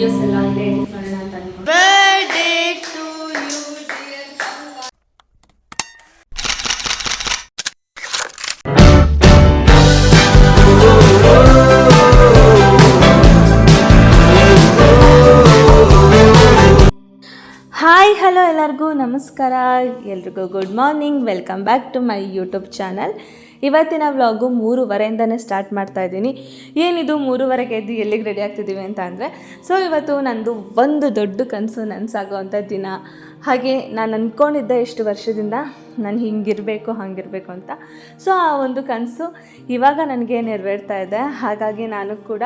Videos ಎಲ್ಲ ಇಲ್ಲೇ edit ಮಾಡೋಣ ಅಂತ ಅನ್ಕೊಂಡು birthday to you hi hello ಎಲ್ಲರಿಗೂ ನಮಸ್ಕಾರ. ಎಲ್ರಿಗೂ good morning welcome back to my YouTube channel ಇವತ್ತಿನ ವ್ಲಾಗು ಮೂರುವರೆಯಿಂದನೇ ಸ್ಟಾರ್ಟ್ ಮಾಡ್ತಾ ಇದ್ದೀನಿ. ಏನಿದು ಮೂರುವರೆಗೆ ಎದ್ದು ಎಲ್ಲಿಗೆ ರೆಡಿ ಆಗ್ತಿದ್ದೀವಿ ಅಂತ ಅಂದರೆ ಸೊ ಇವತ್ತು ನಂದು ಒಂದು ದೊಡ್ಡ ಕನಸು ನನಸಾಗುವಂಥ ದಿನ. ಹಾಗೆ ನಾನು ಅಂದ್ಕೊಂಡಿದ್ದೆ ಇಷ್ಟು ವರ್ಷದಿಂದ ನಾನು ಹಿಂಗಿರಬೇಕು, ಹಾಗಿರಬೇಕು ಅಂತ. ಸೊ ಆ ಒಂದು ಕನಸು ಇವಾಗ ನನಗೆ ನೆರವೇರ್ತಾ ಇದೆ. ಹಾಗಾಗಿ ನಾನು ಕೂಡ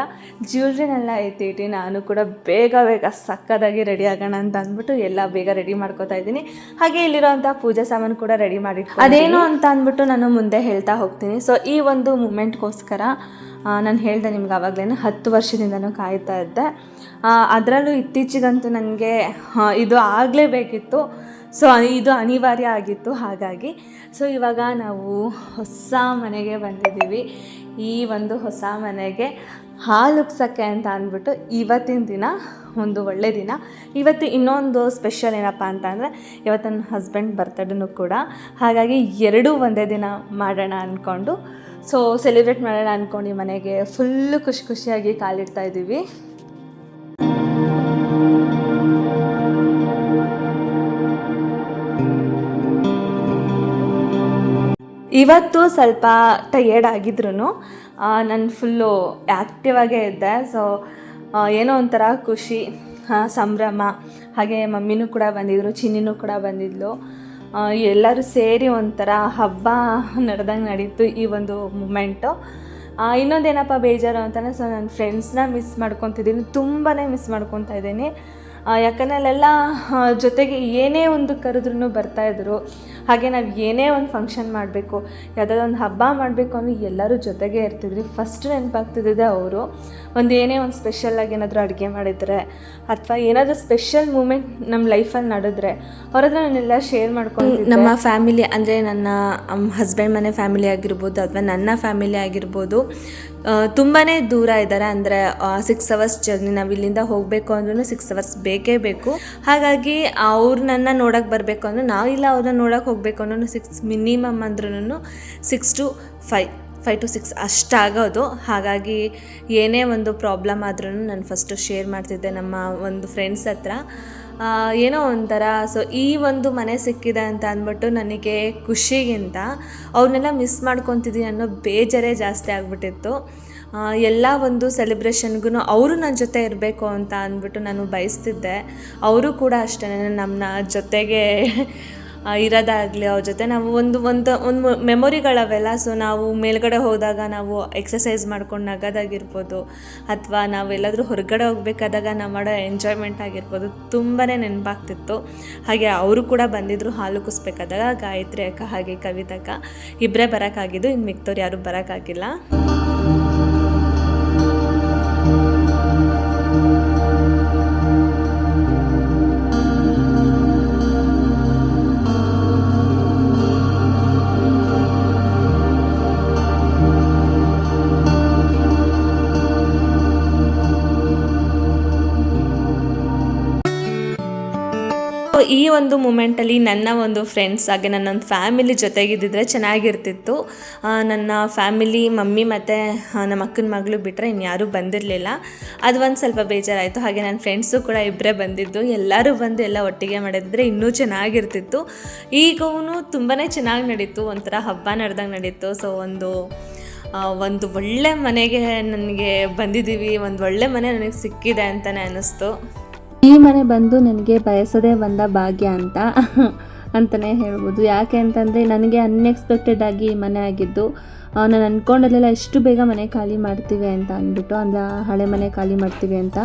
ಜ್ಯುವೆಲ್ರಿನೆಲ್ಲ ಎತ್ತಿಟ್ಟು ನಾನು ಕೂಡ ಬೇಗ ಬೇಗ ಸಕ್ಕದಾಗಿ ರೆಡಿ ಆಗೋಣ ಅಂತ ಅಂದ್ಬಿಟ್ಟು ಎಲ್ಲ ಬೇಗ ರೆಡಿ ಮಾಡ್ಕೋತಾ ಇದ್ದೀನಿ. ಹಾಗೆ ಇಲ್ಲಿರೋಂಥ ಪೂಜಾ ಸಾಮಾನು ಕೂಡ ರೆಡಿ ಮಾಡಿ ಅದೇನು ಅಂತ ಅಂದ್ಬಿಟ್ಟು ನಾನು ಮುಂದೆ ಹೇಳ್ತಾ ಹೋಗ್ತೀನಿ. ಸೊ ಈ ಒಂದು ಮೂಮೆಂಟ್ಗೋಸ್ಕರ ನಾನು ಹೇಳಿದೆ ನಿಮ್ಗೆ ಆವಾಗಲೇ ಹತ್ತು ವರ್ಷದಿಂದನೂ ಕಾಯ್ತಾ ಇದ್ದೆ. ಅದರಲ್ಲೂ ಇತ್ತೀಚೆಗಂತೂ ನನಗೆ ಇದು ಆಗಲೇಬೇಕಿತ್ತು. ಸೊ, ಇದು ಅನಿವಾರ್ಯ ಆಗಿತ್ತು, ಹಾಗಾಗಿ. ಸೊ, ಇವಾಗ ನಾವು ಹೊಸ ಮನೆಗೆ ಬಂದಿದ್ದೀವಿ. ಈ ಒಂದು ಹೊಸ ಮನೆಗೆ ಹಾಲು ಉಗ್ಸೋಕ್ಕೆ ಅಂತ ಅಂದ್ಬಿಟ್ಟು ಇವತ್ತಿನ ದಿನ, ಒಂದು ಒಳ್ಳೆ ದಿನ. ಇವತ್ತು ಇನ್ನೊಂದು ಸ್ಪೆಷಲ್ ಏನಪ್ಪ ಅಂತ ಅಂದರೆ ಇವತ್ತು ನನ್ನ ಹಸ್ಬೆಂಡ್ ಬರ್ತಡೇನೂ ಕೂಡ. ಹಾಗಾಗಿ ಎರಡೂ ಒಂದೇ ದಿನ ಮಾಡೋಣ ಅಂದ್ಕೊಂಡು ಸೊ, ಸೆಲೆಬ್ರೇಟ್ ಮಾಡೋಣ ಅಂದ್ಕೊಂಡು ಈ ಮನೆಗೆ. ಫುಲ್ಲು ಖುಷಿ ಖುಷಿಯಾಗಿ ಕಾಲಿಡ್ತಾ ಇದ್ದೀವಿ. ಇವತ್ತು ಸ್ವಲ್ಪ ಟಯರ್ಡ್ ಆಗಿದ್ರು ನಾನು ಫುಲ್ಲು ಆ್ಯಕ್ಟಿವ್ ಆಗೇ ಇದ್ದೆ. ಸೊ ಏನೋ ಒಂಥರ ಖುಷಿ ಸಂಭ್ರಮ. ಹಾಗೆ ಮಮ್ಮಿನೂ ಕೂಡ ಬಂದಿದ್ದರು ಚಿನ್ನಿನೂ ಕೂಡ ಬಂದಿದ್ಲು. ಎಲ್ಲರೂ ಸೇರಿ ಒಂಥರ ಹಬ್ಬ ನಡೆದಂಗೆ ನಡೀತು ಈ ಒಂದು ಮೂಮೆಂಟು ಇನ್ನೊಂದೇನಪ್ಪ ಬೇಜಾರು ಅಂತಲೇ ಸೊ ನನ್ನ ಫ್ರೆಂಡ್ಸ್ನ ಮಿಸ್ ಮಾಡ್ಕೊತಿದ್ದೀನಿ. ತುಂಬಾ ಮಿಸ್ ಮಾಡ್ಕೊತಾ ಇದ್ದೀನಿ. ಯಾಕಂದರೆ ಅಲ್ಲೆಲ್ಲ ಜೊತೆಗೆ ಏನೇ ಒಂದು ಕರೆದ್ರೂ ಬರ್ತಾಯಿದ್ರು ಹಾಗೆ ನಾವು ಏನೇ ಒಂದು ಫಂಕ್ಷನ್ ಮಾಡಬೇಕು, ಯಾವುದಾದ್ರು ಒಂದು ಹಬ್ಬ ಮಾಡಬೇಕು ಅಂದರೆ ಎಲ್ಲರೂ ಜೊತೆಗೆ ಇರ್ತಿದ್ರಿ. ಫಸ್ಟ್ ನೆನಪಾಗ್ತಿದ್ದೆ ಅವರು. ಒಂದು ಏನೇ ಒಂದು ಸ್ಪೆಷಲಾಗಿ ಏನಾದರೂ ಅಡುಗೆ ಮಾಡಿದರೆ, ಅಥವಾ ಏನಾದರೂ ಸ್ಪೆಷಲ್ ಮೂಮೆಂಟ್ ನಮ್ಮ ಲೈಫಲ್ಲಿ ನಡೆದ್ರೆ, ಅವ್ರ ಹತ್ರ ನಾನೆಲ್ಲ ಶೇರ್ ಮಾಡ್ಕೊಂಡು ನಮ್ಮ ಫ್ಯಾಮಿಲಿ ಅಂದರೆ ನನ್ನ ಹಸ್ಬೆಂಡ್ ಮನೆ ಫ್ಯಾಮಿಲಿ ಆಗಿರ್ಬೋದು, ಅಥವಾ ನನ್ನ ಫ್ಯಾಮಿಲಿ ಆಗಿರ್ಬೋದು ತುಂಬಾ ದೂರ ಇದ್ದಾರೆ. ಅಂದರೆ ಸಿಕ್ಸ್ ಅವರ್ಸ್ ಜರ್ನಿ ನಾವು ಇಲ್ಲಿಂದ ಹೋಗಬೇಕು ಅಂದ್ರೂ ಸಿಕ್ಸ್ ಅವರ್ಸ್ ಬೇಕೇ ಬೇಕು. ಹಾಗಾಗಿ ಅವ್ರನ್ನ ನೋಡೋಕೆ ಬರಬೇಕು ಅಂದ್ರೆ, ನಾವು ಇಲ್ಲ ಅವ್ರನ್ನ ನೋಡೋಕೆ ಹೋಗಬೇಕು ಅಂದ್ರೂ ಸಿಕ್ಸ್ ಮಿನಿಮಮ್ ಅಂದ್ರೂ six to five five to six ಅಷ್ಟಾಗೋದು. ಹಾಗಾಗಿ ಏನೇ ಒಂದು ಪ್ರಾಬ್ಲಮ್ ಆದ್ರೂ ನಾನು ಫಸ್ಟು ಶೇರ್ ಮಾಡ್ತಿದ್ದೆ ನಮ್ಮ ಒಂದು ಫ್ರೆಂಡ್ಸ್ ಹತ್ರ. ಏನೋ ಒಂಥರ. ಸೊ ಈ ಒಂದು ಮನೆ ಸಿಕ್ಕಿದೆ ಅಂತ ಅಂದ್ಬಿಟ್ಟು ನನಗೆ ಖುಷಿಗಿಂತ ಅವ್ರನ್ನೆಲ್ಲ ಮಿಸ್ ಮಾಡ್ಕೊತಿದ್ದೀನಿ ಅನ್ನೋ ಬೇಜಾರೇ ಜಾಸ್ತಿ ಆಗಿಬಿಟ್ಟಿತ್ತು. ಎಲ್ಲ ಒಂದು ಸೆಲೆಬ್ರೇಷನ್ಗೂ ಅವರು ನನ್ನ ಜೊತೆ ಇರಬೇಕು ಅಂತ ಅಂದ್ಬಿಟ್ಟು ನಾನು ಬಯಸ್ತಿದ್ದೆ. ಅವರು ಕೂಡ ಅಷ್ಟೇ ನಮ್ಮನ್ನ ಜೊತೆಗೆ ಇರೋದಾಗಲಿ ಅವ್ರ ಜೊತೆ ನಾವು ಒಂದು ಒಂದು ಒಂದು ಮೆಮೊರಿಗಳವೆಲ್ಲ. ಸೊ ನಾವು ಮೇಲ್ಗಡೆ ಹೋದಾಗ ನಾವು ಎಕ್ಸಸೈಸ್ ಮಾಡ್ಕೊಂಡು ನಗೋದಾಗಿರ್ಬೋದು, ಅಥವಾ ನಾವೆಲ್ಲಾದರೂ ಹೊರಗಡೆ ಹೋಗಬೇಕಾದಾಗ ನಾವು ಮಾಡೋ ಎಂಜಾಯ್ಮೆಂಟ್ ಆಗಿರ್ಬೋದು ತುಂಬಾ ನೆನಪಾಗ್ತಿತ್ತು. ಹಾಗೆ ಅವರು ಕೂಡ ಬಂದಿದ್ದರು ಹಾಲು ಕುಸ್ಬೇಕಾದಾಗ, ಗಾಯತ್ರಿ ಅಕ್ಕ ಹಾಗೆ ಕವಿತಕ್ಕ ಇಬ್ಬರೇ ಬರೋಕ್ಕಾಗಿದ್ದು ಇನ್ನು ಮಿಕ್ತವ್ರು ಯಾರೂ ಬರೋಕ್ಕಾಗಿಲ್ಲ. ಒಂದು ಮೂಮೆಂಟಲ್ಲಿ ನನ್ನ ಒಂದು ಫ್ರೆಂಡ್ಸ್ ಹಾಗೆ ನನ್ನ ಒಂದು ಫ್ಯಾಮಿಲಿ ಜೊತೆಗಿದ್ದಿದ್ರೆ ಚೆನ್ನಾಗಿರ್ತಿತ್ತು. ನನ್ನ ಫ್ಯಾಮಿಲಿ ಮಮ್ಮಿ ಮತ್ತು ನಮ್ಮ ಅಕ್ಕನ ಮಗಳು ಬಿಟ್ಟರೆ ಇನ್ಯಾರೂ ಬಂದಿರಲಿಲ್ಲ. ಅದು ಒಂದು ಸ್ವಲ್ಪ ಬೇಜಾರಾಯಿತು. ಹಾಗೆ ನನ್ನ ಫ್ರೆಂಡ್ಸು ಕೂಡ ಇಬ್ಬರೇ ಬಂದಿದ್ದು. ಎಲ್ಲರೂ ಬಂದು ಎಲ್ಲ ಒಟ್ಟಿಗೆ ಮಾಡಿದ್ರೆ ಇನ್ನೂ ಚೆನ್ನಾಗಿರ್ತಿತ್ತು. ಈಗವೂ ತುಂಬಾ ಚೆನ್ನಾಗಿ ನಡೀತು. ಒಂಥರ ಹಬ್ಬ ನಡೆದಂಗೆ ನಡೀತು. ಸೊ ಒಂದು ಒಂದು ಒಳ್ಳೆ ಮನೆಗೆ ನನಗೆ ಬಂದಿದ್ದೀವಿ. ಒಂದು ಒಳ್ಳೆ ಮನೆ ನನಗೆ ಸಿಕ್ಕಿದೆ ಅಂತಲೇ ಅನ್ನಿಸ್ತು ಈ ಮನೆ ಬಂದು ನನಗೆ ಬಯಸದೇ ಬಂದ ಭಾಗ್ಯ ಅಂತ ಅಂತಲೇ ಹೇಳ್ಬೋದು. ಯಾಕೆ ಅಂತಂದರೆ ನನಗೆ ಅನ್ಎಕ್ಸ್ಪೆಕ್ಟೆಡ್ ಆಗಿ ಮನೆ ಆಗಿದ್ದು ನಾನು ಅಂದ್ಕೊಂಡಲ್ಲೆಲ್ಲ ಇಷ್ಟು ಬೇಗ ಮನೆ ಖಾಲಿ ಮಾಡ್ತೀವಿ ಅಂತ ಅಂದ್ಬಿಟ್ಟು ಅಂದರೆ ಹಳೆ ಮನೆ ಖಾಲಿ ಮಾಡ್ತೀವಿ ಅಂತ.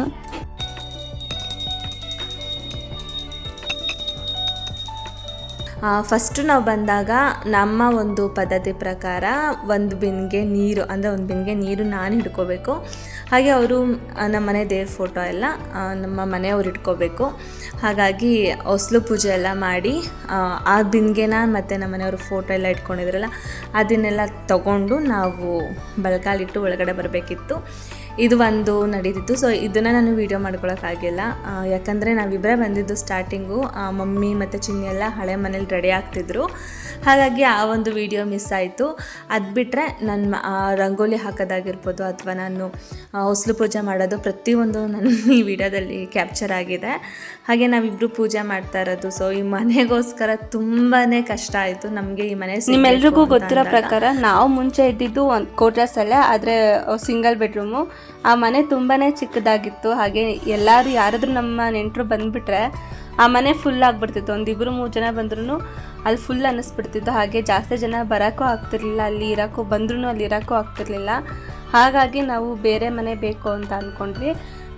ಫಸ್ಟು ನಾವು ಬಂದಾಗ ನಮ್ಮ ಒಂದು ಪದ್ಧತಿ ಪ್ರಕಾರ ಒಂದು ಬಿನ್ಗೆ ನೀರು, ಅಂದರೆ ಒಂದು ಬಿನ್ಗೆ ನೀರು ನಾನು ಹಿಡ್ಕೋಬೇಕು. ಹಾಗೆ ಅವರು ನಮ್ಮ ಮನೆ ದೇವ್ರ ಫೋಟೋ ಎಲ್ಲ ನಮ್ಮ ಮನೆಯವ್ರು ಇಟ್ಕೋಬೇಕು. ಹಾಗಾಗಿ ಹೊಸಲು ಪೂಜೆ ಎಲ್ಲ ಮಾಡಿ ಆ, ಬಿಂದಿಗೆನ ಮತ್ತು ನಮ್ಮ ಮನೆಯವ್ರ ಫೋಟೋ ಎಲ್ಲ ಇಟ್ಕೊಂಡಿದ್ರಲ್ಲ ಅದನ್ನೆಲ್ಲ ತಗೊಂಡು ನಾವು ಬಲಗಾಲಿಟ್ಟು ಒಳಗಡೆ ಬರಬೇಕಿತ್ತು. ಇದು ಒಂದು ನಡೀತಿತ್ತು. ಸೊ ಇದನ್ನು ನಾನು ವೀಡಿಯೋ ಮಾಡ್ಕೊಳಕ್ಕಾಗಿಲ್ಲ ಆ, ಯಾಕಂದರೆ ನಾವಿಬ್ಬರೇ ಬಂದಿದ್ದು ಸ್ಟಾರ್ಟಿಂಗು ಮಮ್ಮಿ ಮತ್ತು ಚಿನ್ನಿ ಎಲ್ಲ ಹಳೆ ಮನೇಲಿ ರೆಡಿ ಆಗ್ತಿದ್ರು. ಹಾಗಾಗಿ ಆ ಒಂದು ವಿಡಿಯೋ ಮಿಸ್ ಆಯಿತು. ಅದು ಬಿಟ್ಟರೆ ನನ್ನ ರಂಗೋಲಿ ಹಾಕೋದಾಗಿರ್ಬೋದು ಅಥವಾ ನಾನು ಹೊಸಲು ಪೂಜೆ ಮಾಡೋದು ಪ್ರತಿಯೊಂದು ನನ್ನ ಈ ವಿಡಿಯೋದಲ್ಲಿ ಕ್ಯಾಪ್ಚರ್ ಆಗಿದೆ. ಹಾಗೆ ನಾವಿಬ್ಬರು ಪೂಜೆ ಮಾಡ್ತಾ ಇರೋದು. ಸೊ ಈ ಮನೆಗೋಸ್ಕರ ತುಂಬಾ ಕಷ್ಟ ಆಯಿತು. ನಮಗೆ ಈ ಮನೆ ನಿಮ್ಮೆಲ್ರಿಗೂ ಗೊತ್ತಿರೋ ಪ್ರಕಾರ ನಾವು ಮುಂಚೆ ಇದ್ದಿದ್ದು ಒಂದು ಕೋಟ್ರಸಲ್ಲೇ ಆದರೆ ಸಿಂಗಲ್ ಬೆಡ್ರೂಮು ಆ ಮನೆ ತುಂಬಾ ಚಿಕ್ಕದಾಗಿತ್ತು. ಹಾಗೆ ಎಲ್ಲರೂ ಯಾರಾದರೂ ನಮ್ಮ ನೆಂಟರು ಬಂದುಬಿಟ್ರೆ ಆ ಮನೆ ಫುಲ್ ಆಗಿಬಿಡ್ತಿತ್ತು. ಒಂದಿಬ್ಬರು ಮೂರು ಜನ ಬಂದ್ರೂ ಅಲ್ಲಿ ಫುಲ್ ಅನ್ನಿಸ್ಬಿಡ್ತಿತ್ತು. ಹಾಗೆ ಜಾಸ್ತಿ ಜನ ಬರೋಕ್ಕೂ ಆಗ್ತಿರ್ಲಿಲ್ಲ. ಅಲ್ಲಿ ಇರೋಕ್ಕೂ ಬಂದ್ರೂ ಅಲ್ಲಿ ಇರೋಕ್ಕೂ ಆಗ್ತಿರ್ಲಿಲ್ಲ. ಹಾಗಾಗಿ ನಾವು ಬೇರೆ ಮನೆ ಬೇಕು ಅಂತ ಅಂದ್ಕೊಂಡ್ವಿ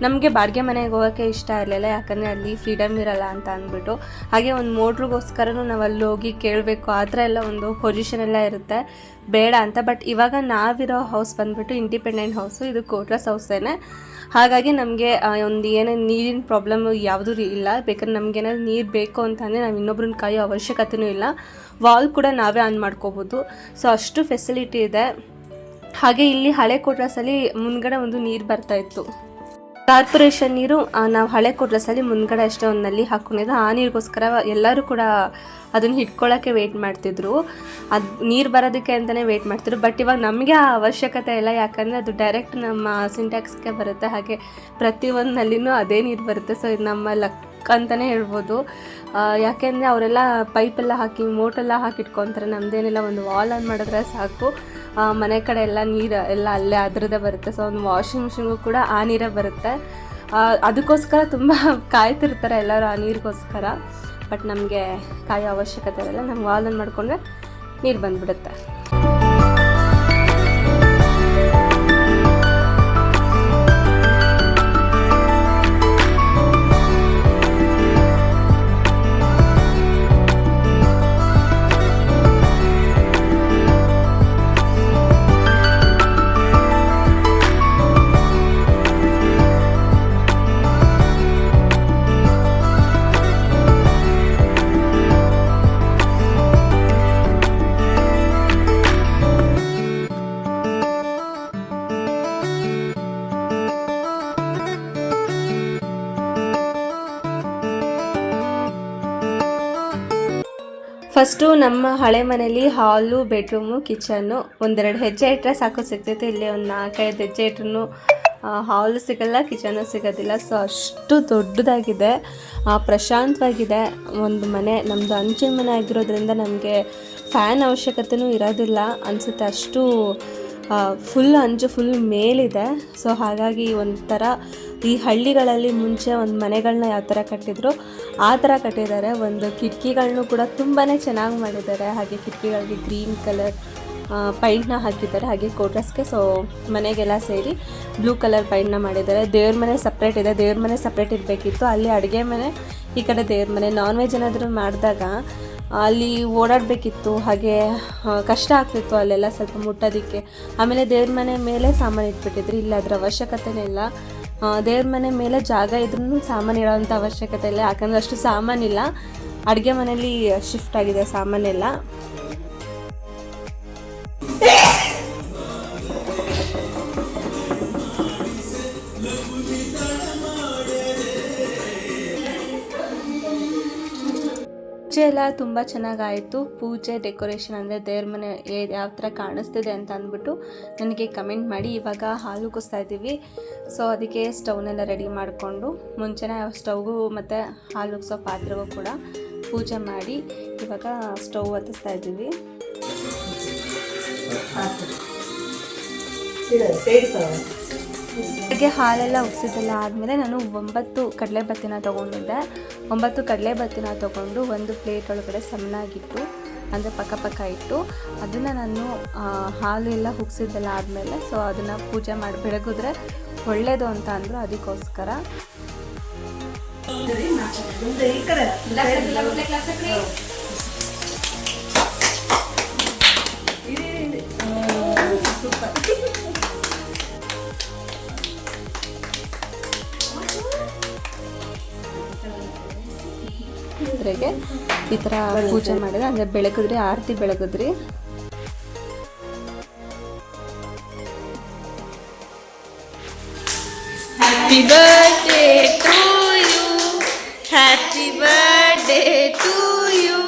ನಮಗೆ ಬಾಡಿಗೆ ಮನೆಗೆ ಹೋಗೋಕ್ಕೆ ಇಷ್ಟ ಇರಲಿಲ್ಲ, ಯಾಕಂದರೆ ಅಲ್ಲಿ ಫ್ರೀಡಮ್ ಇರಲ್ಲ ಅಂತ ಅಂದ್ಬಿಟ್ಟು ಹಾಗೆ ಒಂದು ಮೋಟ್ರಿಗೋಸ್ಕರನೂ ನಾವು ಅಲ್ಲಿ ಹೋಗಿ ಕೇಳಬೇಕು. ಆ ಥರ ಎಲ್ಲ ಒಂದು ಪೊಸಿಷನ್ ಎಲ್ಲ ಇರುತ್ತೆ. ಬೇಡ ಅಂತ ಬಟ್ ಇವಾಗ ನಾವಿರೋ ಹೌಸ್ ಬಂದುಬಿಟ್ಟು ಇಂಡಿಪೆಂಡೆಂಟ್ ಹೌಸು ಇದು ಕೋಟ್ರಸ್ ಹೌಸೇನೆ ಹಾಗಾಗಿ ನಮಗೆ ಒಂದು ಏನೇ ನೀರಿನ ಪ್ರಾಬ್ಲಮ್ ಯಾವುದೂ ಇಲ್ಲ. ಬೇಕಾದ್ರೆ ನಮಗೇನಾದ್ರು ನೀರು ಬೇಕು ಅಂತಂದರೆ ನಾವು ಇನ್ನೊಬ್ರನ್ನ ಕಾಯೋ ಅವಶ್ಯಕತೆಯೂ ಇಲ್ಲ. ವಾಲ್ ಕೂಡ ನಾವೇ ಆನ್ ಮಾಡ್ಕೋಬೋದು. ಸೊ ಅಷ್ಟು ಫೆಸಿಲಿಟಿ ಇದೆ. ಹಾಗೆ ಇಲ್ಲಿ ಹಳೆ ಕೊಟ್ರಸಲ್ಲಿ ಮುಂದ್ಗಡೆ ಒಂದು ನೀರು ಬರ್ತಾ ಇತ್ತು. ಕಾರ್ಪೊರೇಷನ್ ನೀರು ನಾವು ಹಳೆ ಕೊಟ್ರಸಲ್ಲಿ ಮುಂದ್ಗಡೆ ಅಷ್ಟೇ ಒಂದು ನಲ್ಲಿ ಹಾಕೊಂಡಿದ್ದು. ಆ ನೀರಿಗೋಸ್ಕರ ಎಲ್ಲರೂ ಕೂಡ ಅದನ್ನು ಹಿಡ್ಕೊಳ್ಳೋಕ್ಕೆ ವೆಯ್ಟ್ ಮಾಡ್ತಿದ್ರು. ಅದು ನೀರು ಬರೋದಕ್ಕೆ ಅಂತಲೇ ವೆಯ್ಟ್ ಮಾಡ್ತಿದ್ರು. ಬಟ್ ಇವಾಗ ನಮಗೆ ಆ ಅವಶ್ಯಕತೆ ಇಲ್ಲ. ಯಾಕಂದರೆ ಅದು ಡೈರೆಕ್ಟ್ ನಮ್ಮ ಸಿಂಟ್ಯಾಕ್ಸ್ಗೆ ಬರುತ್ತೆ. ಹಾಗೆ ಪ್ರತಿಯೊಂದು ನಲ್ಲಿನೂ ಅದೇ ನೀರು ಬರುತ್ತೆ. ಸೊ ಇದು ನಮ್ಮ ಲಕ್ ಅಂತಲೇ ಹೇಳ್ಬೋದು. ಯಾಕೆಂದರೆ ಅವರೆಲ್ಲ ಪೈಪೆಲ್ಲ ಹಾಕಿ, ಮೋಟೆಲ್ಲ ಹಾಕಿಟ್ಕೊತಾರೆ. ನಮ್ಮದೇನಿಲ್ಲ ಒಂದು ವಾಲ್ ಆನ್ ಮಾಡಿದ್ರೆ ಸಾಕು. ಮನೆ ಕಡೆ ಎಲ್ಲ ನೀರು, ಎಲ್ಲ ಅಲ್ಲೇ ಅದರದ್ದೇ ಬರುತ್ತೆ. ಸೊ ಒಂದು ವಾಷಿಂಗ್ ಮಿಷಿನ್ಗೂ ಕೂಡ ಆ ನೀರೇ ಬರುತ್ತೆ. ಅದಕ್ಕೋಸ್ಕರ ತುಂಬ ಕಾಯ್ತಿರ್ತಾರೆ ಎಲ್ಲರೂ ಆ ನೀರಿಗೋಸ್ಕರ. ಬಟ್ ನಮಗೆ ಕಾಯೋ ಅವಶ್ಯಕತೆ ಇರಲ್ಲ. ನಮ್ಗೆ ವಾಲ್ ಆನ್ ಮಾಡಿಕೊಂಡ್ರೆ ನೀರು ಬಂದ್ಬಿಡುತ್ತೆ. ಫಸ್ಟು ನಮ್ಮ ಹಳೆ ಮನೇಲಿ ಹಾಲು ಬೆಡ್ರೂಮು ಕಿಚನ್ನು ಒಂದೆರಡು ಹೆಜ್ಜೆ ಇಟ್ಟರೆ ಸಾಕು ಸಿಗ್ತೈತೆ. ಇಲ್ಲಿ ಒಂದು ನಾಲ್ಕೈದು ಹೆಜ್ಜೆ ಇಟ್ರೂ ಹಾಲು ಸಿಗಲ್ಲ ಕಿಚನು ಸಿಗೋದಿಲ್ಲ. ಸೊ ಅಷ್ಟು ದೊಡ್ಡದಾಗಿದೆ ಪ್ರಶಾಂತವಾಗಿದೆ ಒಂದು ಮನೆ. ನಮ್ಮದು ಅಂಚಿನ ಮನೆ ಆಗಿರೋದ್ರಿಂದ ನಮಗೆ ಫ್ಯಾನ್ ಅವಶ್ಯಕತೆಯೂ ಇರೋದಿಲ್ಲ. ಅನಿಸುತ್ತೆ ಅಷ್ಟು ಫುಲ್ ಅಂಜು ಫುಲ್ ಮೇಲಿದೆ. ಸೊ ಹಾಗಾಗಿ ಒಂಥರ ಈ ಹಳ್ಳಿಗಳಲ್ಲಿ ಮುಂಚೆ ಒಂದು ಮನೆಗಳನ್ನ ಯಾವ ಥರ ಕಟ್ಟಿದ್ರು, ಆ ಥರ ಕಟ್ಟಿದ್ದಾರೆ. ಒಂದು ಕಿಟಕಿಗಳನ್ನೂ ಕೂಡ ತುಂಬಾ ಚೆನ್ನಾಗಿ ಮಾಡಿದ್ದಾರೆ. ಹಾಗೆ ಕಿಟಕಿಗಳಿಗೆ ಗ್ರೀನ್ ಕಲರ್ ಪೈಂಟ್ನ ಹಾಕಿದ್ದಾರೆ. ಹಾಗೆ ಕೋಟ್ರಸ್ಗೆ ಸೊ ಮನೆಗೆಲ್ಲ ಸೇರಿ ಬ್ಲೂ ಕಲರ್ ಪೈಂಟ್ನ ಮಾಡಿದ್ದಾರೆ. ದೇವ್ರ ಮನೆ ಸಪ್ರೇಟ್ ಇದೆ. ದೇವ್ರ ಮನೆ ಸಪ್ರೇಟ್ ಇರಬೇಕಿತ್ತು. ಅಲ್ಲಿ ಅಡುಗೆ ಮನೆ, ಈ ಕಡೆ ದೇವ್ರ ಮನೆ. ನಾನ್ ವೆಜ್ ಏನಾದರೂ ಮಾಡಿದಾಗ ಅಲ್ಲಿ ಓಡಾಡಬೇಕಿತ್ತು, ಹಾಗೆ ಕಷ್ಟ ಆಗ್ತಿತ್ತು ಅಲ್ಲೆಲ್ಲ ಸ್ವಲ್ಪ ಮುಟ್ಟೋದಕ್ಕೆ. ಆಮೇಲೆ ದೇವ್ರ ಮನೆ ಮೇಲೆ ಸಾಮಾನು ಇಟ್ಬಿಟ್ಟಿದ್ರು. ಇಲ್ಲ, ಅದರ ಅವಶ್ಯಕತೆನೇ ಇಲ್ಲ. ದೇವ್ರ ಮನೆ ಮೇಲೆ ಜಾಗ ಇದ್ರೂ ಸಾಮಾನು ಇಡೋವಂಥ ಅವಶ್ಯಕತೆ ಇಲ್ಲ. ಯಾಕಂದರೆ ಅಷ್ಟು ಸಾಮಾನಿಲ್ಲ ಅಡುಗೆ ಮನೇಲಿ ಶಿಫ್ಟ್ ಆಗಿದೆ ಸಾಮಾನೆಲ್ಲ ಪೂಜೆ ಎಲ್ಲ ತುಂಬ ಚೆನ್ನಾಗಾಯಿತು. ಪೂಜೆ ಡೆಕೋರೇಷನ್ ಅಂದರೆ ದೇವ್ರ ಮನೆ ಯಾವ ಥರ ಕಾಣಿಸ್ತಿದೆ ಅಂತ ಅಂದ್ಬಿಟ್ಟು ನನಗೆ ಕಮೆಂಟ್ ಮಾಡಿ. ಇವಾಗ ಹಾಲು ಕುಸ್ತಾ ಇದ್ದೀವಿ. ಸೊ ಅದಕ್ಕೆ ಸ್ಟವ್ನೆಲ್ಲ ರೆಡಿ ಮಾಡಿಕೊಂಡು ಮುಂಚೆನೇ ಸ್ಟವ್ಗೂ ಮತ್ತು ಹಾಲು ಉಗ್ಸೋ ಪಾತ್ರೆಗೂ ಕೂಡ ಪೂಜೆ ಮಾಡಿ ಇವಾಗ ಸ್ಟವ್ ಹತ್ತಿಸ್ತಾ ಇದ್ದೀವಿ. ಹಾಗೆ ಹಾಲೆಲ್ಲ ಉಗ್ಸಿದ್ದೆಲ್ಲ ಆದಮೇಲೆ ನಾನು ಒಂಬತ್ತು ಕಡಲೆ ಬತ್ತಿನ ತೊಗೊಂಡಿದ್ದೆ. ಒಂಬತ್ತು ಕಡಲೆ ಬತ್ತಿನ ತೊಗೊಂಡು ಒಂದು ಪ್ಲೇಟ್ ಒಳಗಡೆ ಸಣ್ಣಾಗಿಟ್ಟು ಅಂದರೆ ಪಕ್ಕ ಪಕ್ಕ ಇಟ್ಟು ಅದನ್ನು ನಾನು ಹಾಲು ಎಲ್ಲ ಉಗ್ಸಿದ್ದೆಲ್ಲ ಆದಮೇಲೆ ಸೊ ಅದನ್ನು ಪೂಜೆ ಮಾಡಿ ಬೆಳಗಿದ್ರೆ ಒಳ್ಳೆಯದು ಅಂತ ಅಂದರು ಅದಕ್ಕೋಸ್ಕರ. ಈ ಥರ ಪೂಜೆ ಮಾಡಿದರೆ ಹಂಗೆ ಬೆಳಕುದ್ರಿ ಆರತಿ ಬೆಳಕುದ್ರಿ happy birthday to you happy ಬೇ to you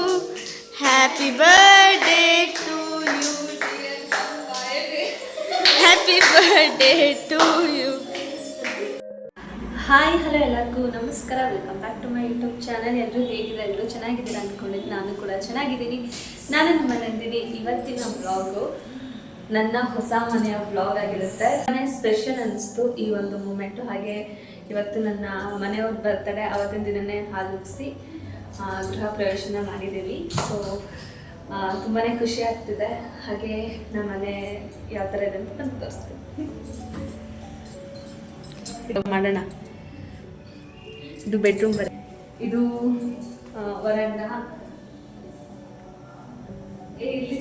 happy birthday to you happy birthday hi hello ಎಲ್ಲರಿಗೂ. ನಮಸ್ಕಾರ. Welcome back to my YouTube channel ಎಲ್ಲರೂ ಹೇಗಿದೆ ಎಲ್ಲರೂ ಚೆನ್ನಾಗಿದ್ದೀರಾ ಅಂದ್ಕೊಂಡಿದ್ದು ನಾನು ಕೂಡ ಚೆನ್ನಾಗಿದ್ದೀನಿ. ನಾನು ನಮ್ಮ ನಂದಿನಿ. ಇವತ್ತಿನ ಬ್ಲಾಗು ನನ್ನ ಹೊಸ ಮನೆಯ ಬ್ಲಾಗ್ ಆಗಿರುತ್ತೆ. ಮನೆ ಸ್ಪೆಷಲ್ ಅನಿಸ್ತು ಈ ಒಂದು ಮೂಮೆಂಟು ಹಾಗೆ ಇವತ್ತು ನನ್ನ ಮನೆಯವ್ರ ಬರ್ತಡೆ ಅವತ್ತಿನ ದಿನನೇ ಹಾಲುಗಿಸಿ ಗೃಹ ಪ್ರವೇಶನ ಮಾಡಿದ್ದೀವಿ. ಸೊ ತುಂಬಾ ಖುಷಿ ಆಗ್ತಿದೆ. ಹಾಗೆ ನಮ್ಮ ಮನೆ ಯಾವ ಥರ ಇದೆ ಅಂತ ನಾನು ತೋರಿಸ್ತೀನಿ. ಮಾಡೋಣ. ಇದು ಬೆಡ್ರೂಮ್ ಬರ ಇದು ವರಂಡ ಇಲ್ಲಿ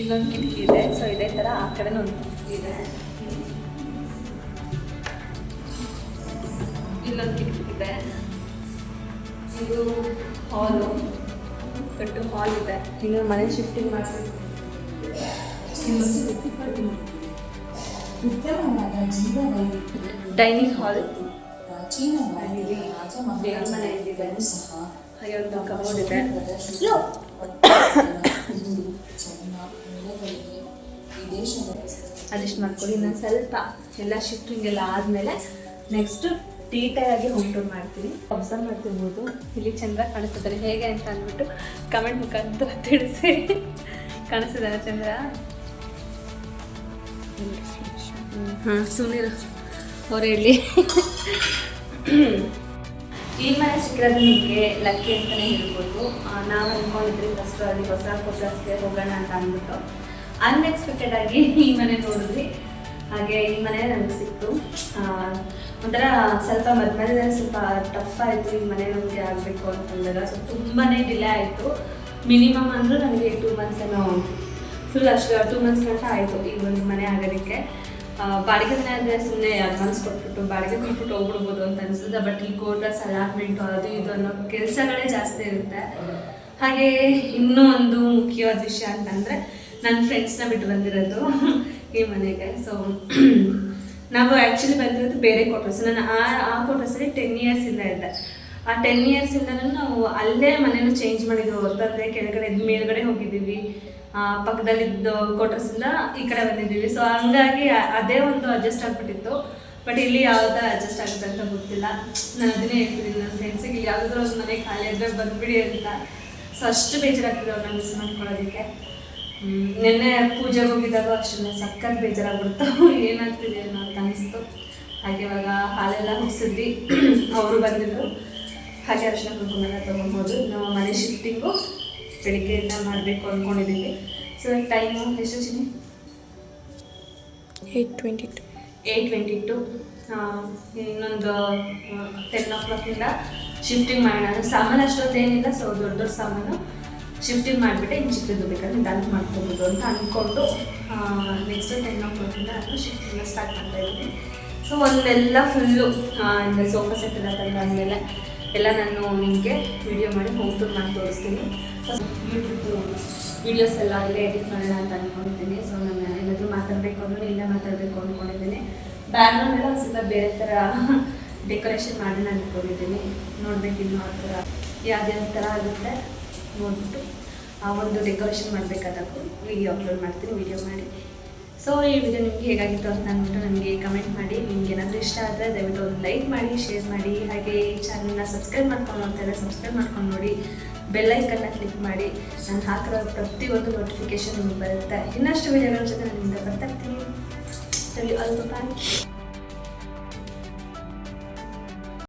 ಇಲ್ಲೊಂದು ಕಿಟಕಿ ಇದೆ. ಸೊ ಇದೇ ಥರ ಆ ಕಡೆನೂ ಒಂದು ಕಿಟಕಿ ಇದೆ. ಇಲ್ಲೊಂದು ಕಿಟಕಿ ಇದೆ. ಇದು ಹಾಲು ದೊಡ್ಡ ಹಾಲ್ ಇದೆ. ಇನ್ನು ಮನೆ ಶಿಫ್ಟಿಂಗ್ ಮಾಡಬೇಕು. ಡೈನಿಂಗ್ ಹಾಲ್ ದೇವ್ರ ಮನೆ ಸಹ ಹಾಗೆ ಒಂದು ಕಬೋರ್ಡ್ ಇದೆ ಅದಿಷ್ಟು ಮಾಡ್ಕೊಳ್ಳಿ. ನಾನು ಸ್ವಲ್ಪ ಎಲ್ಲ ಶಿಫ್ಟಿಂಗ್ ಎಲ್ಲ ಆದಮೇಲೆ ನೆಕ್ಸ್ಟ್ ಡೀಟೇಲ್ ಆಗಿ ಹೋಮ್ ಟೂರ್ ಮಾಡ್ತೀನಿ. ಅಬ್ಸರ್ವ್ ಮಾಡ್ತಿರ್ಬೋದು. ಇಲ್ಲಿ ಚಂದ್ರ ಕಾಣಿಸ್ತಿದ್ದಾರೆ ಹೇಗೆ ಅಂತ ಅಂದ್ಬಿಟ್ಟು ಕಮೆಂಟ್ ಮುಖಾಂತರ ತಿಳಿಸಿ. ಕಾಣಿಸ್ತಿದ್ದಾರೆ ಚಂದ್ರ? ಹಾಂ ಸುಮ್ಮನೆ ಅವ್ರು ಹೇಳಿ ಈ ಮನೆ ಸಿಕ್ಕಿರೋದು ನಿಮಗೆ ಲಕ್ಕಿ ಅಂತಲೇ ಹೇಳ್ಬೋದು. ನಾವು ಅಂದ್ಕೊಂಡಿದ್ರಿ ಫಸ್ಟ್ ಅಲ್ಲಿ ಹೊಸ ಕ್ವಾರ್ಟರ್ಸ್ಗೆ ಹೋಗೋಣ ಅಂತ ಅಂದ್ಬಿಟ್ಟು. ಅನ್ಎಕ್ಸ್ಪೆಕ್ಟೆಡ್ ಆಗಿ ಈ ಮನೆ ನೋಡಿದ್ವಿ. ಹಾಗೆ ಈ ಮನೆ ನಮ್ಗೆ ಸಿಕ್ತು. ಒಂಥರ ಸ್ವಲ್ಪ ಮಧ್ಯ ಸ್ವಲ್ಪ ಟಫ್ ಆಯಿತು. ಈ ಮನೆ ನಮಗೆ ಆಗಬೇಕು ಅಂತಂದಾಗ. ಸೊ ತುಂಬಾ ಡಿಲೇ ಆಯಿತು. ಮಿನಿಮಮ್ ಅಂದರೂ ನನಗೆ ಟೂ ಮಂತ್ಸ್ ಏನೋ ಫುಲ್ ಅಷ್ಟು ಟೂ ಮಂತ್ಸ್ ಗಂಟ ಆಯಿತು ಈ ಒಂದು ಮನೆ ಆಗೋದಕ್ಕೆ. ಆ, ಬಾಡಿಗೆ ಮನೆ ಅಂದರೆ ಸುಮ್ಮನೆ ಅಡ್ವಾನ್ಸ್ ಕೊಟ್ಬಿಟ್ಟು ಬಾಡಿಗೆ ಕೊಟ್ಬಿಟ್ಟು ಹೋಗ್ಬಿಡ್ಬೋದು ಅಂತ ಅನಿಸ್ತದೆ ಬಟ್ ಈ ಕೋಟರ್ಸ್ ಅಲಾಟ್ಮೆಂಟು ಅದು ಇದು ಅನ್ನೋ ಕೆಲಸಗಳೇ ಜಾಸ್ತಿ ಇರುತ್ತೆ. ಹಾಗೆ ಇನ್ನೂ ಒಂದು ಮುಖ್ಯವಾದ ವಿಷಯ ಅಂತಂದರೆ ನನ್ನ ಫ್ರೆಂಡ್ಸ್ನ ಬಿಟ್ಟು ಬಂದಿರೋದು ಈ ಮನೆಗೆ. ಸೊ ನಾವು ಆ್ಯಕ್ಚುಲಿ ಬಂದಿರೋದು ಬೇರೆ ಕ್ವಾರ್ಟರ್ಸ್ ನಾನು ಆ ಆ ಕ್ವಾರ್ಟರ್ಸಲ್ಲಿ ಟೆನ್ ಇಯರ್ಸಿಂದ ಇದ್ದೆ. ಆ ಟೆನ್ ಇಯರ್ಸಿಂದನೂ ನಾವು ಅಲ್ಲೇ ಮನೇನು ಚೇಂಜ್ ಮಾಡಿದ್ವಿ ಹೊರತಂದ್ರೆ ಕೆಳಗಡೆ ಮೇಲ್ಗಡೆ ಹೋಗಿದ್ದೀವಿ. ಪಕ್ಕದಲ್ಲಿದ್ದ ಕ್ವಾರ್ಟರ್ಸಿಂದ ಈ ಕಡೆ ಬಂದಿದ್ದೀವಿ. ಸೊ ಹಂಗಾಗಿ ಅದೇ ಒಂದು ಅಡ್ಜಸ್ಟ್ ಆಗ್ಬಿಟ್ಟಿತ್ತು. ಬಟ್ ಇಲ್ಲಿ ಯಾವ್ದು ಅಡ್ಜಸ್ಟ್ ಆಗುತ್ತೆ ಅಂತ ಗೊತ್ತಿಲ್ಲ. ನಾನು ಅದನ್ನೇ ಹೇಳ್ತೀನಿ. ನನ್ನ ಫ್ರೆಂಡ್ಸಿಗೆ ಇಲ್ಲಿ ಯಾವುದಾದ್ರೂ ಒಂದು ಮನೆ ಖಾಲಿ ಆದರೆ ಬಂದ್ಬಿಡಿ ಅಂತ. ಸೊ ಅಷ್ಟು ಬೇಜಾರಾಗ್ತದೆ ಅವ್ರನ್ನ ಮಿಸ್ ಮಾಡ್ಕೊಳ್ಳೋದಕ್ಕೆ. ನಿನ್ನೆ ಪೂಜೆಗೆ ಹೋಗಿದ್ದಾಗ ಅಷ್ಟೇ ಸಖತ್ ಬೇಜಾರಾಗ್ಬಿಡ್ತು. ಏನಾಗ್ತಿದೆ ಅನ್ನೋ ಅಂತ ಅನಿಸ್ತು. ಹಾಗೆ ಇವಾಗ ಹಾಲೆಲ್ಲ ಮುಗಿಸಿದ್ವಿ. ಅವರು ಬಂದಿದ್ರು. ಹಾಗೆ ಅರ್ಶಿನ ಕುಂಕುಮೆಲ್ಲ ತೊಗೊಂಬೋದು ನಮ್ಮ ಮನೆ ಶಿಫ್ಟಿಂಗು ಬೆಳಿಗ್ಗೆಯಿಂದ ಮಾಡಬೇಕು ಅಂದ್ಕೊಂಡಿದ್ದೀನಿ ಸೊ ಟೈಮು ಎಷ್ಟು ಚಿನಿ 822. ಏಯ್ಟ್ ಟ್ವೆಂಟಿ ಟು ಇನ್ನೊಂದು ಟೆನ್ ಓ ಕ್ಲಾಕಿಂದ ಶಿಫ್ಟಿಂಗ್ ಮಾಡೋಣ. ಸಾಮಾನು ಅಷ್ಟೊತ್ತೇನಿಲ್ಲ ಸೊ ದೊಡ್ಡ ದೊಡ್ಡ ಸಾಮಾನು ಶಿಫ್ಟಿಂಗ್ ಮಾಡಿಬಿಟ್ಟು ಇನ್ನು ಚಿಕ್ಕದು ಬೇಕಾದ್ರೆ ದಂತ ಮಾಡ್ಕೋಬೋದು ಅಂತ ಅಂದ್ಕೊಂಡು ನೆಕ್ಸ್ಟ್ ಟೆನ್ ಓ ಕ್ಲಾಕಿಂದ ನಾನು ಶಿಫ್ಟಿಂಗ್ನ ಸ್ಟಾರ್ಟ್ ಮಾಡ್ತಾ ಇದ್ದೀನಿ. ಸೊ ಒಂದೆಲ್ಲ ಫುಲ್ಲು ಅಂದರೆ ಸೋಫಾ ಸೆಟ್ ಎಲ್ಲ ತಂದಾದಮೇಲೆ ಎಲ್ಲ ನಾನು ನಿಮಗೆ ವಿಡಿಯೋ ಮಾಡಿ ಹೋಗ್ತು ನಾನು ತೋರಿಸ್ತೀನಿ. ಯೂಟ್ಯೂಬ್ ವೀಡಿಯೋಸ್ ಎಲ್ಲ ಅಲ್ಲೇ ಎಡಿಟ್ ಮಾಡೋಣ ಅಂತ ಅಂದ್ಕೊಂಡಿದ್ದೀನಿ ಸೊ ನಾನು ಏನಾದರೂ ಮಾತಾಡಬೇಕು ಅಂದ್ರೆ ಇಲ್ಲ ಮಾತಾಡಬೇಕು ಅಂದ್ಕೊಂಡಿದ್ದೀನಿ ಬ್ಯಾಕ್ಗ್ರೌಂಡ್ ಎಲ್ಲ ಸ್ವಲ್ಪ ಬೇರೆ ಥರ ಡೆಕೋರೇಷನ್ ಮಾಡೋಣ ಅಂದ್ಕೊಂಡಿದ್ದೀನಿ ನೋಡ್ಬೇಕು ಇನ್ನು ಆ ಥರ ಯಾವ್ದ್ಯಾವ ಥರ ಆಗುತ್ತೆ ನೋಡ್ಬಿಟ್ಟು ಆ ಒಂದು ಡೆಕೋರೇಷನ್ ಮಾಡಬೇಕಾದಕ್ಕೂ ವಿಡಿಯೋ ಅಪ್ಲೋಡ್ ಮಾಡ್ತೀನಿ ವಿಡಿಯೋ ಮಾಡಿ. ಸೊ ಈ ವಿಡಿಯೋ ನಿಮಗೆ ಹೇಗಾಗಿತ್ತು ಅಂತ ಅಂದ್ಬಿಟ್ಟು ನನಗೆ ಕಮೆಂಟ್ ಮಾಡಿ. ನಿಮ್ಗೆ ಏನಾದರೂ ಇಷ್ಟ ಆದರೆ ದಯವಿಟ್ಟು ಒಂದು ಲೈಕ್ ಮಾಡಿ ಶೇರ್ ಮಾಡಿ. ಹಾಗೆ ಚಾನಲ್ನ ಸಬ್ಸ್ಕ್ರೈಬ್ ಮಾಡ್ಕೊಂಡು ನೋಡ್ತಾರೆ ಸಬ್ಸ್ಕ್ರೈಬ್ ಮಾಡ್ಕೊಂಡು ನೋಡಿ. ಬೆಲ್ಲೈಕನ್ನ ಕ್ಲಿಕ್ ಮಾಡಿ ನಾನು ಹಾಕಿರೋ ಪ್ರತಿಯೊಂದು ನೋಟಿಫಿಕೇಶನ್ ನಿಮಗೆ ಬರುತ್ತೆ. ಇನ್ನಷ್ಟು ವಿಡಿಯೋಗಳ ಜೊತೆ ನಾನು ನಿಮ್ಗೆ ಬರ್ತಾ ಇರ್ತೀನಿ.